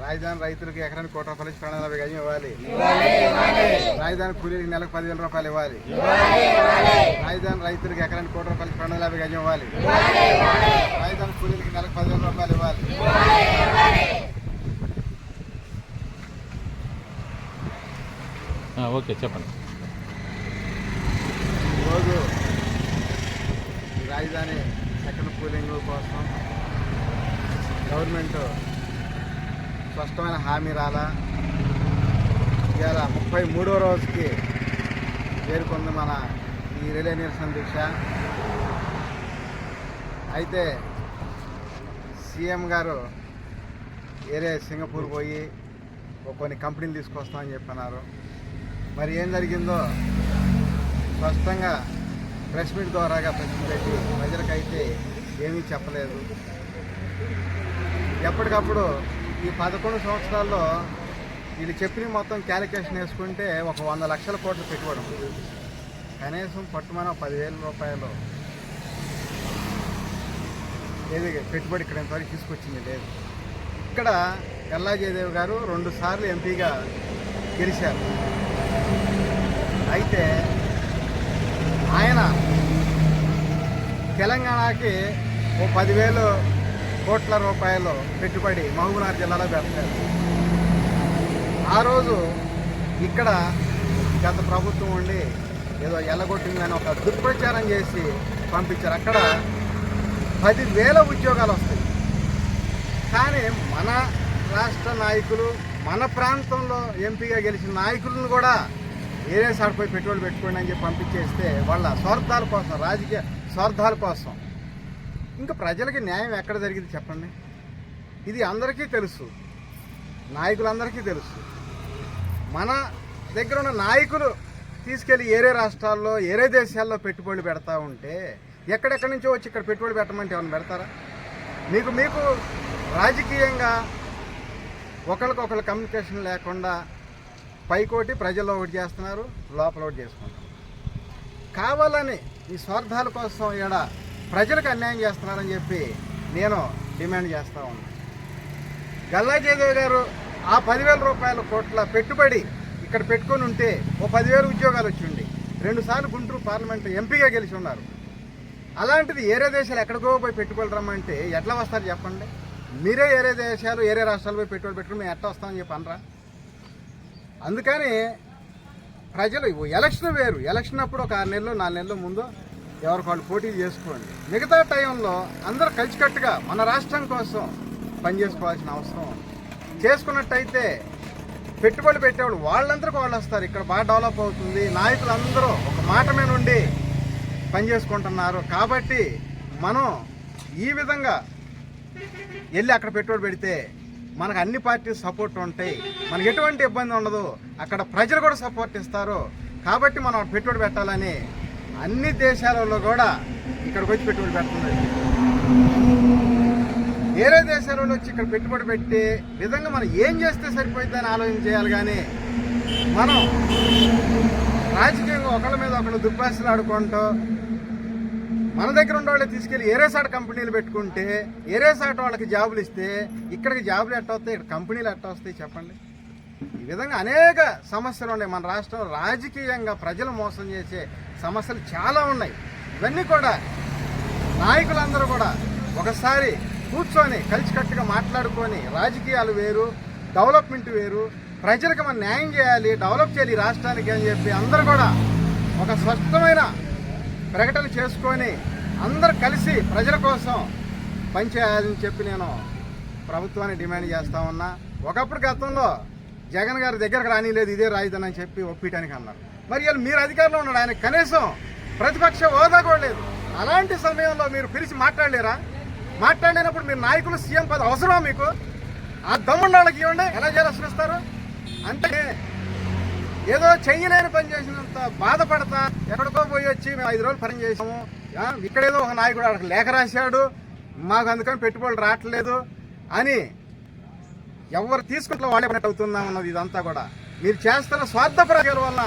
రాజధాని రైతులకు ఎకరానికి కోటి రూపాయలు ఇచ్చి రెండు వందల గజం ఇవ్వాలి. రాజధాని కూలీలకు నెలకు పదివేల రూపాయలు ఇవ్వాలి. రాజధాని రైతులకు ఎకరానికి కోటి రూపాయలు ఇచ్చి రెండు వందల యాభై గజం ఇవ్వాలి రాజధాని కూలీలకు నెలకు పదివేల రూపాయలు ఇవ్వాలి. ఆ, ఓకే చెప్పండి. ఈరోజు రాజధాని సెకండ్ కూలింగ్ కోసం గవర్నమెంట్ స్పష్టమైన హామీ రాలా? ఇవాళ ముప్పై మూడో రోజుకి చేరుకుంది మన ఈ రిలే నిరసన దీక్ష. అయితే సీఎం గారు ఏరే సింగపూర్ పోయి ఓ కొన్ని కంపెనీలు తీసుకొస్తామని చెప్పినారు మరి ఏం జరిగిందో స్పష్టంగా ప్రెస్ మీట్ ద్వారాగా ప్రశ్న పెట్టి ప్రజలకైతే ఏమీ చెప్పలేదు. ఎప్పటికప్పుడు ఈ పదకొండు సంవత్సరాల్లో వీళ్ళు చెప్పిన మొత్తం క్యాలిక్యులేషన్ వేసుకుంటే ఒక వంద లక్షల కోట్లు పెట్టుకోవడం కనీసం పట్టుమన పదివేల రూపాయలు. ఏది పెట్టుబడి ఇక్కడ ఇంతవరకు తీసుకొచ్చింది లేదు. ఇక్కడ ఎల్లాజయదేవి గారు రెండు సార్లు ఎంపీగా గెలిచారు. అయితే ఆయన తెలంగాణకి ఓ పదివేలు కోట్ల రూపాయలు పెట్టుబడి మహబూబ్నగర్ జిల్లాలో పెడతారు. ఆ రోజు ఇక్కడ గత ప్రభుత్వం ఉండి ఏదో ఎల్లగొట్టిందని ఒక దుష్ప్రచారం చేసి పంపించారు. అక్కడ పదివేల ఉద్యోగాలు వస్తాయి. కానీ మన రాష్ట్ర నాయకులు మన ప్రాంతంలో ఎంపీగా గెలిచిన నాయకులను కూడా ఏరే సాడిపోయి పెట్టుబడి పెట్టుకోండి అని చెప్పి పంపించేస్తే వాళ్ళ స్వార్థాల కోసం రాజకీయ స్వార్థాల కోసం ఇంకా ప్రజలకి న్యాయం ఎక్కడ జరిగింది చెప్పండి? ఇది అందరికీ తెలుసు. నాయకులందరికీ తెలుసు. మన దగ్గర ఉన్న నాయకులు తీసుకెళ్ళి ఏరే రాష్ట్రాల్లో ఏరే దేశాల్లో పెట్టుబడులు పెడతా ఉంటే ఎక్కడెక్కడి నుంచో వచ్చి ఇక్కడ పెట్టుబడి పెట్టమంటే ఏమైనా పెడతారా? మీకు మీకు రాజకీయంగా ఒకరికొకరు కమ్యూనికేషన్ లేకుండా పైకోటి ప్రజల్లో ఒకటి చేస్తున్నారు లోపల ఒకటి చేసుకుంటున్నారు. కావాలని ఈ స్వార్థాల కోసం ఈడ ప్రజలకు అన్యాయం చేస్తున్నారని చెప్పి నేను డిమాండ్ చేస్తా ఉన్నాను గల్లా జయదేవ్ గారు ఆ పదివేల రూపాయల కోట్ల పెట్టుబడి ఇక్కడ పెట్టుకొని ఉంటే ఓ పదివేల ఉద్యోగాలు వచ్చి ఉండి. రెండు సార్లు గుంటూరు పార్లమెంట్ ఎంపీగా గెలిచి ఉన్నారు. అలాంటిది ఏరే దేశాలు ఎక్కడికో పోయి పెట్టుబడులు రమ్మంటే ఎట్లా వస్తారు చెప్పండి? మీరే ఏరే దేశాలు ఏరే రాష్ట్రాలు పోయి పెట్టుబడి పెట్టుకుని మేము ఎట్లా వస్తామని చెప్పి అనరా? అందుకని ప్రజలు ఎలక్షన్ వేరు. ఎలక్షన్ అప్పుడు ఒక ఆరు నెలలు నాలుగు నెలలు ముందు ఎవరికి వాళ్ళు పోటీ చేసుకోండి. మిగతా టైంలో అందరూ కలిసికట్టుగా మన రాష్ట్రం కోసం పనిచేసుకోవాల్సిన అవసరం చేసుకున్నట్టయితే పెట్టుబడి పెట్టేవాళ్ళు వాళ్ళందరికీ వాళ్ళు వస్తారు. ఇక్కడ బాగా డెవలప్ అవుతుంది. నాయకులు అందరూ ఒక మాట మీద ఉండి పనిచేసుకుంటున్నారు కాబట్టి మనం ఈ విధంగా వెళ్ళి అక్కడ పెట్టుబడి పెడితే మనకు అన్ని పార్టీస్ సపోర్ట్ ఉంటాయి. మనకు ఎటువంటి ఇబ్బంది ఉండదు. అక్కడ ప్రజలు కూడా సపోర్ట్ ఇస్తారు. కాబట్టి మనం పెట్టుబడి పెట్టాలని అన్ని దేశాలలో కూడా ఇక్కడికి వచ్చి పెట్టుబడి పెడుతుంది వేరే దేశాలలో వచ్చి ఇక్కడ పెట్టుబడి పెట్టి విధంగా మనం ఏం చేస్తే సరిపోయిందని ఆలోచన చేయాలి కానీ మనం రాజకీయంగా ఒకళ్ళ మీద ఒకళ్ళు దుర్భాషలు ఆడుకుంటూ మన దగ్గర ఉన్న వాళ్ళే తీసుకెళ్ళి ఏరేసాట్ కంపెనీలు పెట్టుకుంటే ఏరేసాట వాళ్ళకి జాబులు ఇస్తే ఇక్కడికి జాబులు ఎట్ట వస్తాయి ఇక్కడ కంపెనీలు ఎట్ట వస్తాయి చెప్పండి? విధంగా అనేక సమస్యలు ఉన్నాయి. మన రాష్ట్రంలో రాజకీయంగా ప్రజలు మోసం చేసే సమస్యలు చాలా ఉన్నాయి. ఇవన్నీ కూడా నాయకులందరూ కూడా ఒకసారి కూర్చొని కలిసికట్టుగా మాట్లాడుకొని రాజకీయాలు వేరు డెవలప్మెంట్ వేరు ప్రజలకు మనం న్యాయం చేయాలి డెవలప్ చేయాలి రాష్ట్రానికి అని చెప్పి అందరూ కూడా ఒక స్పష్టమైన ప్రకటన చేసుకొని అందరు కలిసి ప్రజల కోసం పనిచేయాలని చెప్పి నేను ప్రభుత్వాన్ని డిమాండ్ చేస్తా ఉన్నా. ఒకప్పుడు గతంలో జగన్ గారి దగ్గరకు రానిలేదు ఇదే రాజధాని అని చెప్పి ఒప్పించడానికి అన్నారు. మరి వీళ్ళు మీరు అధికారంలో ఉన్నాడు ఆయన కనీసం ప్రతిపక్ష హోదా కూడా లేదు. అలాంటి సమయంలో మీరు పిలిచి మాట్లాడలేరా? మాట్లాడినప్పుడు మీరు నాయకులు సీఎం పద అవసరమా మీకు? ఆ దమ్మున్న వాళ్ళకి ఇవ్వండి ఎలా చేయాల్సిస్తారు అంటే ఏదో చెయ్యలేని పని చేసినంత బాధపడతా ఎక్కడికో పోయి వచ్చి మేము ఐదు రోజులు పని చేసాము ఇక్కడేదో ఒక నాయకుడు అక్కడ లేఖ రాశాడు మాకు అందుకని పెట్టుబడులు రావట్లేదు అని ఎవరు తీసుకుంటే వాళ్ళే పని అవుతుందా అన్నది ఇదంతా కూడా. మీరు చేస్తున్న స్వార్థ ప్రజల వల్ల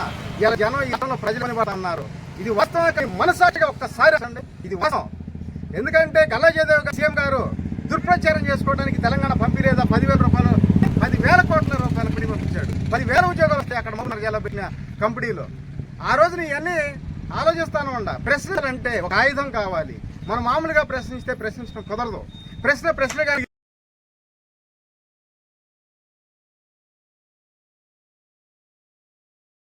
ఇలా జనం ఇతరులు అని కూడా అన్నారు ఇది వాస్తవం కానీ మనసాక్షిగా ఒక్కసారి ఇది వాస్తవం. ఎందుకంటే కళాజయదేవ్ గారు సీఎం గారు దుర్ప్రచారం చేసుకోవడానికి తెలంగాణ పంపిలేదా? పదివేల రూపాయలు పదివేల కోట్ల రూపాయలు పిడి పంపించాడు పదివేల ఉద్యోగాలు వస్తాయి అక్కడ మూడున్నర జిల్లా పెట్టిన కంపెనీలో. ఆ రోజు ఇవన్నీ ఆలోచిస్తాను ఉండ. ప్రశ్నలు అంటే ఒక ఆయుధం కావాలి. మనం మామూలుగా ప్రశ్నిస్తే ప్రశ్నించడం కుదరదు. ప్రశ్న ప్రశ్నగా